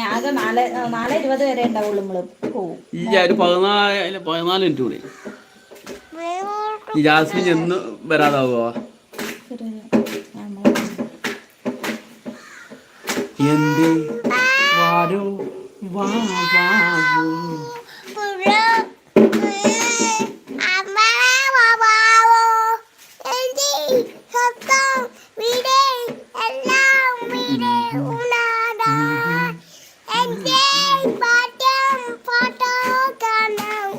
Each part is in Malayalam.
ആകെ നാല് നാല് ഇരുപത് വരെ ഉണ്ടാവുള്ളൂ നമ്മൾ. പോവും. ഈ ഒരു പതിനാല് പതിനാല് മിനിറ്റ് കൂടി. ജാസ്മിൻ എന്ന് വരാതാവോ? എന്ത്? വാരോ വാ. യാസ്മിൻ താത്ത എവിടെ നിങ്ങൾ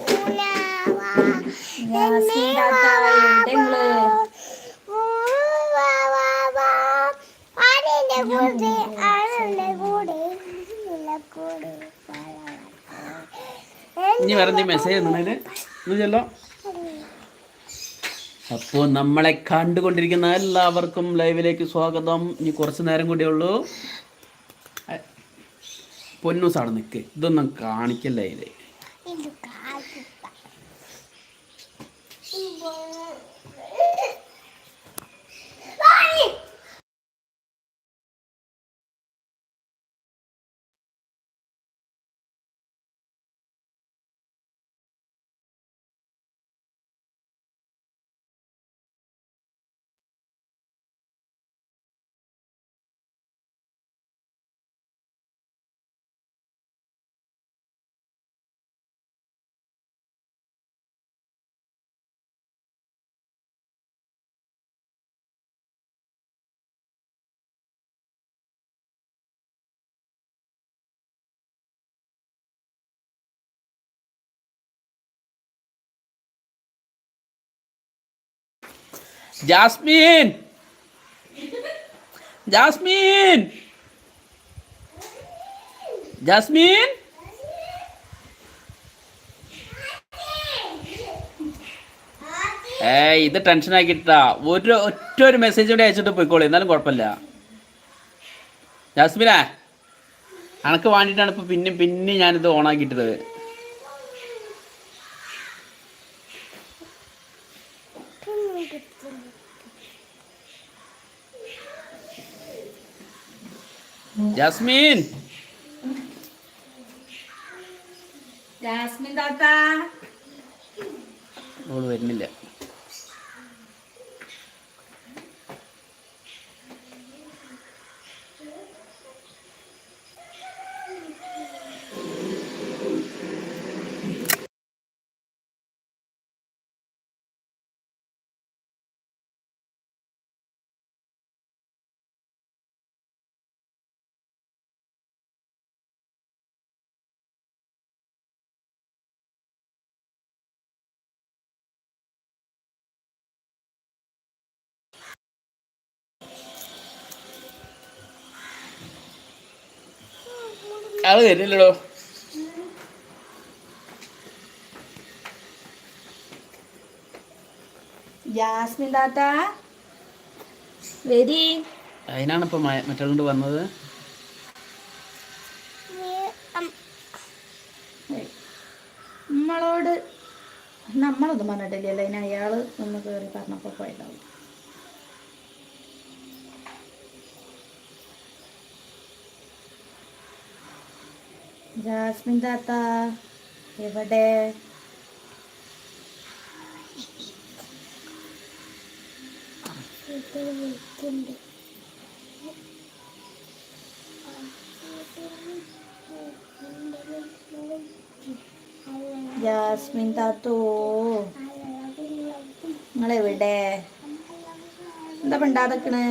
ഇനി വേറെ മെസ്സേജ് ഒന്ന് ചെല്ലോ. അപ്പോൾ നമ്മളെ കണ്ടുകൊണ്ടിരിക്കുന്ന എല്ലാവർക്കും ലൈവിലേക്ക് സ്വാഗതം. ഇനി കുറച്ച് നേരം കൂടിയേ ഉള്ളൂ. പൊന്നൂസാണ് നിൽക്ക് ഇതൊന്നും കാണിക്കല്ലേ 嗯妈妈 ജാസ്മിൻ. ജാസ്മീൻ. ജാസ്മീൻ. ഏ ഇത് ടെൻഷൻ ആക്കിട്ടാ. ഒരു ഒറ്റ ഒരു മെസ്സേജ് കൂടി അയച്ചിട്ട് പോയിക്കോളൂ. എന്നാലും കുഴപ്പമില്ല. ജാസ്മിനാ അനക്ക് വേണ്ടിയിട്ടാണ് ഇപ്പൊ പിന്നെ പിന്നെ ഞാനിത് ഓണാക്കിയിട്ടത് ജാസ്മിൻ. ജാസ്മിൻ താത്ത. ഓൾ വരുന്നില്ല. ആൾ വരുന്നില്ലടോ ജാസ്മിൻ താത്ത വരി അതിനാണ് ഇപ്പൊ മറ്റുകൊണ്ട് വന്നത് നമ്മളോട് നമ്മളൊന്നും പറഞ്ഞിട്ടില്ലല്ലോ അതിന് അയാൾ ഒന്ന് കേറി പറഞ്ഞപ്പോ പോയതാവും ജാസ്മിൻ താത്ത എവിടെ ജാസ്മിൻ താത്തോ നിങ്ങളെവിടെ എന്താ പണ്ടാതക്കണ്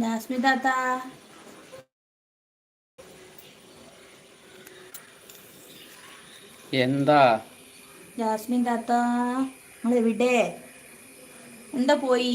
ജാസ്മിൻ താത്ത എന്താ? ജാസ്മിൻ താത്ത എവിടെ എന്താ പോയി?